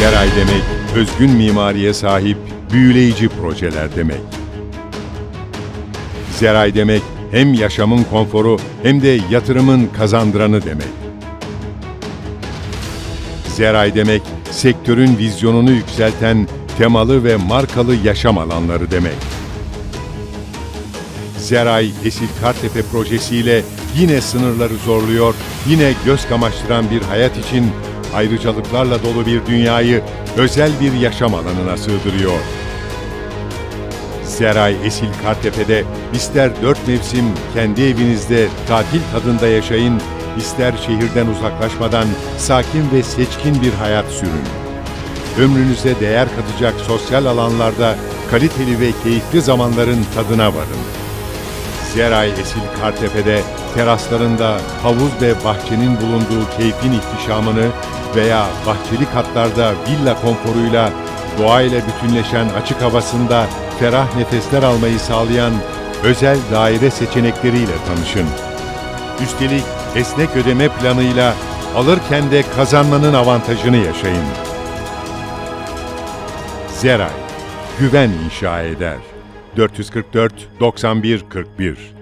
Zeray demek, özgün mimariye sahip büyüleyici projeler demek. Zeray demek, hem yaşamın konforu hem de yatırımın kazandıranı demek. Zeray demek, sektörün vizyonunu yükselten temalı ve markalı yaşam alanları demek. Zeray Esil Kartepe projesiyle yine sınırları zorluyor, yine göz kamaştıran bir hayat için ayrıcalıklarla dolu bir dünyayı özel bir yaşam alanına sığdırıyor. Zeray Esil Kartepe'de ister dört mevsim kendi evinizde tatil tadında yaşayın, ister şehirden uzaklaşmadan sakin ve seçkin bir hayat sürün. Ömrünüze değer katacak sosyal alanlarda kaliteli ve keyifli zamanların tadına varın. Zeray Esil Kartepe'de teraslarında havuz ve bahçenin bulunduğu keyfin ihtişamını veya bahçeli katlarda villa konforuyla doğayla bütünleşen açık havasında ferah nefesler almayı sağlayan özel daire seçenekleriyle tanışın. Üstelik esnek ödeme planıyla alırken de kazanmanın avantajını yaşayın. Zeray, güven inşa eder. 444 91 41